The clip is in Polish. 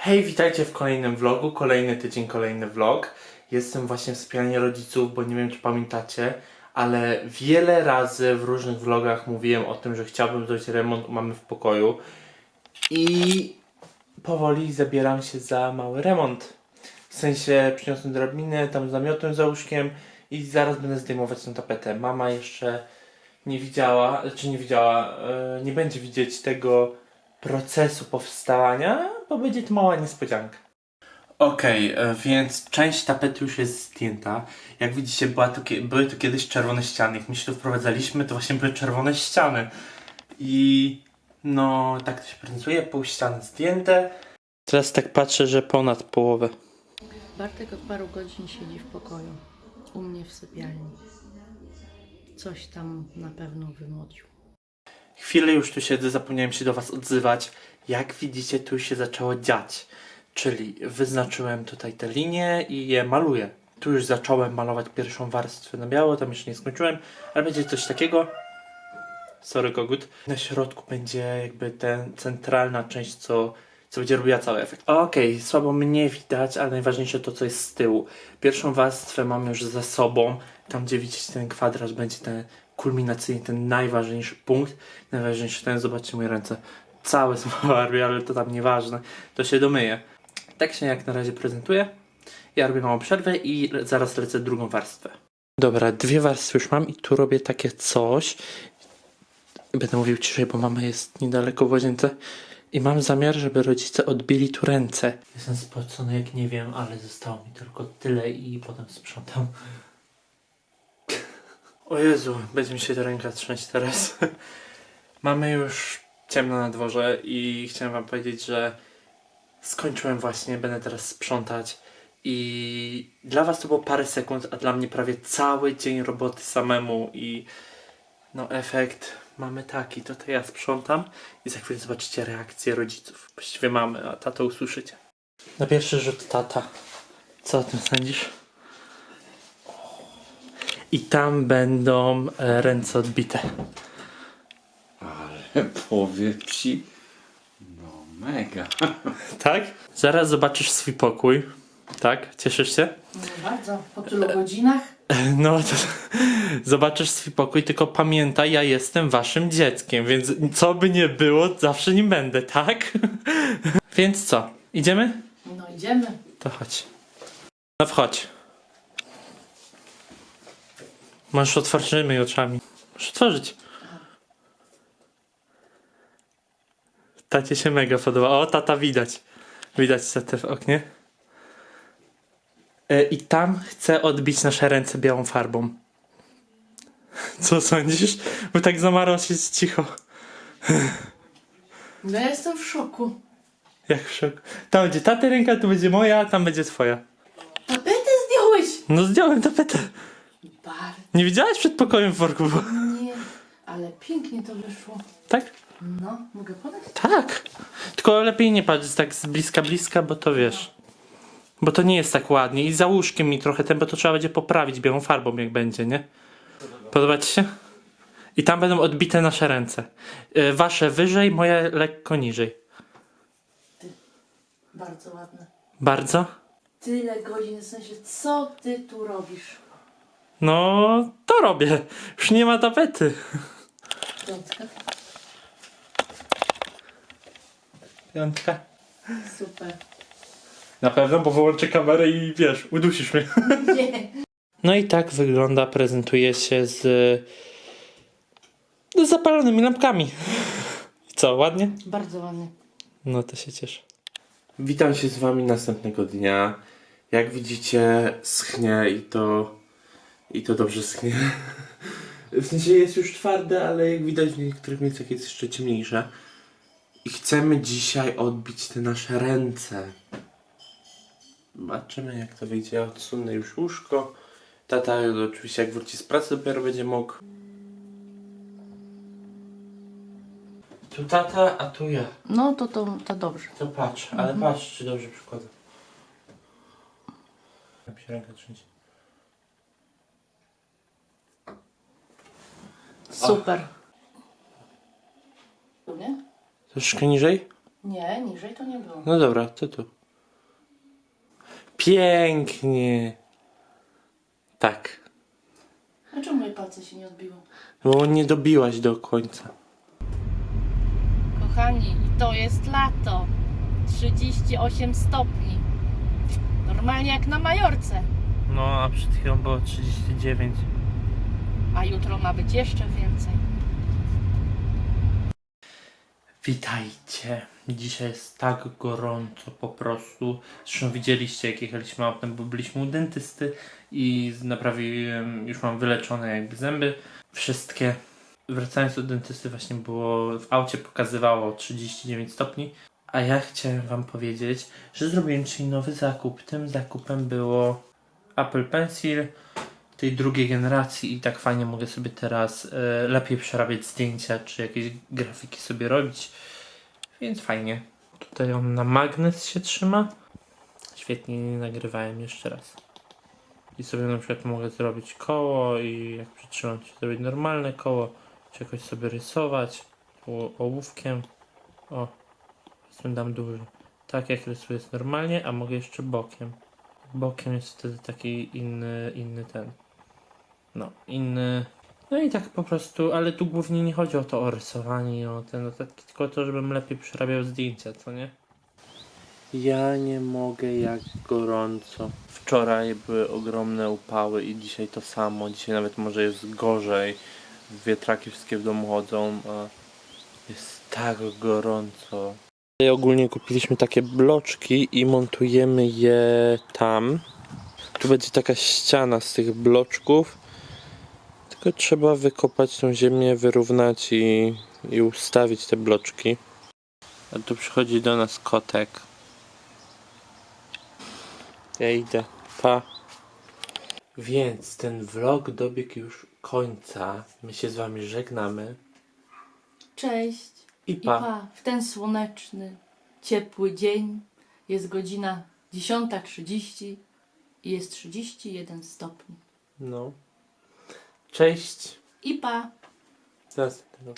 Hej, witajcie w kolejnym vlogu, kolejny tydzień, kolejny vlog. Jestem właśnie w sypialni rodziców, bo nie wiem czy pamiętacie, ale wiele razy w różnych vlogach mówiłem o tym, że chciałbym zrobić remont mamy w pokoju i powoli zabieram się za mały remont. W sensie przyniosłem drabinę, tam z namiotem za łóżkiem i zaraz będę zdejmować tę tapetę. Mama jeszcze nie widziała, czy nie widziała, e, nie będzie widzieć tego procesu powstawania, bo będzie to mała niespodzianka. Okej, e, więc część tapety już jest zdjęta. Jak widzicie, była tu, były tu kiedyś czerwone ściany. Jak my się tu wprowadzaliśmy, to właśnie były czerwone ściany. I no, tak to się prezentuje, pół ściany zdjęte. Teraz tak patrzę, że ponad połowę. Bartek od paru godzin siedzi w pokoju. U mnie w sypialni. Coś tam na pewno wymodził. Chwilę już tu siedzę, zapomniałem się do Was odzywać. Jak widzicie, tu się zaczęło dziać. Czyli wyznaczyłem tutaj te linie i je maluję. Tu już zacząłem malować pierwszą warstwę na biało, tam jeszcze nie skończyłem, ale będzie coś takiego. Sorry, kogut. Na środku będzie jakby ten centralna część, co, co będzie robiła cały efekt. Okej, słabo mnie widać, ale najważniejsze to, co jest z tyłu. Pierwszą warstwę mam już za sobą. Tam, gdzie widzicie ten kwadrat, będzie ten kulminacyjny, ten najważniejszy punkt. Najważniejszy ten, zobaczcie moje ręce. Całe są barwie, ale to tam nieważne. To się domyje. Tak się jak na razie prezentuje. Ja robię małą przerwę i zaraz lecę drugą warstwę. Dobra, dwie warstwy już mam i tu robię takie coś. Będę mówił ciszej, bo mama jest niedaleko w łazience. I mam zamiar, żeby rodzice odbili tu ręce. Jestem spocony jak nie wiem, ale zostało mi tylko tyle i potem sprzątam. O Jezu, będzie mi się ta ręka trzęść teraz. Mamy już ciemno na dworze i chciałem wam powiedzieć, że skończyłem właśnie, będę teraz sprzątać i dla was to było parę sekund, a dla mnie prawie cały dzień roboty samemu i no efekt mamy taki, to, ja sprzątam i za chwilę zobaczycie reakcję rodziców. Właściwie mamy, a tato usłyszycie. Na pierwszy rzut tata. Co o tym sądzisz? I tam będą e, ręce odbite. Ale powiem ci, no mega. Tak? Zaraz zobaczysz swój pokój. Tak? Cieszysz się? No bardzo, po tylu godzinach. No to zobaczysz swój pokój, tylko pamiętaj, ja jestem waszym dzieckiem, więc co by nie było, zawsze nim będę, tak? Więc co? Idziemy? No idziemy. To chodź. No wchodź. Masz otwartymi oczami. Możesz otworzyć. Tacie się mega podoba. O, tata widać. Widać tatę w oknie. E, I tam chcę odbić nasze ręce białą farbą. Co sądzisz? Bo tak zamarło się cicho. No ja jestem w szoku. Jak w szoku. Tam będzie taty ręka, tu będzie moja, a tam będzie twoja. Tapetę zdjąłeś! No zdjąłem tapetę. Bardzo. Nie widziałaś przed pokojem w worku? Nie, ale pięknie to wyszło. Tak? No, mogę podać? Tak. Tylko lepiej nie patrz tak z bliska, bliska, bo to wiesz. Bo to nie jest tak ładnie. I za łóżkiem mi trochę ten, bo to trzeba będzie poprawić białą farbą, jak będzie, nie? Podoba ci się? I tam będą odbite nasze ręce. E, Wasze wyżej, moje lekko niżej. Bardzo ładne. Bardzo? Tyle godzin, w sensie, co ty tu robisz? No, to robię. Już nie ma tapety. Piątka. Piątka. Super. Na pewno, bo wyłączę kamerę i wiesz, udusisz mnie. Nie. No i tak wygląda, prezentuje się z, z zapalonymi lampkami. Co, ładnie? Bardzo ładnie. No to się cieszę. Witam się z wami następnego dnia. Jak widzicie, schnie i to i to dobrze schnie. W sensie jest już twarde, ale jak widać w niektórych miejscach jest jeszcze ciemniejsze. I chcemy dzisiaj odbić te nasze ręce. Zobaczymy jak to wyjdzie. Ja odsunę już łóżko. Tata oczywiście jak wróci z pracy dopiero będzie mógł. Tu tata, a tu ja. No to, to, to dobrze. To patrz, ale patrz, czy dobrze przykładam. Jak się ręka trzęsie. Super. Tu nie? Troszkę niżej? Nie, niżej to nie było. No dobra, to tu. Pięknie. Tak. A czemu moje palce się nie odbiło? Bo nie dobiłaś do końca. Kochani, to jest lato. 38 stopni. Normalnie jak na Majorce. No, a przed chwilą było 39. A jutro ma być jeszcze więcej. Witajcie. Dzisiaj jest tak gorąco po prostu. Zresztą widzieliście jak jechaliśmy autem, bo byliśmy u dentysty i naprawiłem, już mam wyleczone jakby zęby. Wszystkie. Wracając do dentysty właśnie było, w aucie pokazywało 39 stopni. A ja chciałem wam powiedzieć, że zrobiłem dzisiaj nowy zakup. Tym zakupem było Apple Pencil tej drugiej generacji i tak fajnie mogę sobie teraz e, lepiej przerabiać zdjęcia, czy jakieś grafiki sobie robić. Więc fajnie. Tutaj on na magnes się trzyma. Świetnie nie nagrywałem jeszcze raz. I sobie na przykład mogę zrobić koło i jak przytrzymam się zrobić normalne koło, czy jakoś sobie rysować ołówkiem. O, powiedzmy dam duży. Tak jak rysuję jest normalnie, a mogę jeszcze bokiem. Bokiem jest wtedy taki inny, inny ten. No, inny. No i tak po prostu, ale tu głównie nie chodzi o to o rysowanie, o ten, o tak, tylko o to, żebym lepiej przerabiał zdjęcia, co nie? Ja nie mogę jak gorąco. Wczoraj były ogromne upały i dzisiaj to samo. Dzisiaj nawet może jest gorzej. Wietraki wszystkie w domu chodzą, a jest tak gorąco. Tutaj ogólnie kupiliśmy takie bloczki i montujemy je tam. Tu będzie taka ściana z tych bloczków. Tylko trzeba wykopać tą ziemię, wyrównać i, i ustawić te bloczki. A tu przychodzi do nas kotek. Ja idę. Pa. Więc ten vlog dobiegł już końca. My się z wami żegnamy. Cześć. I I pa. pa, w ten słoneczny, ciepły dzień jest godzina 10.30 i jest 31 stopni. No. Cześć. I pa. Następnego.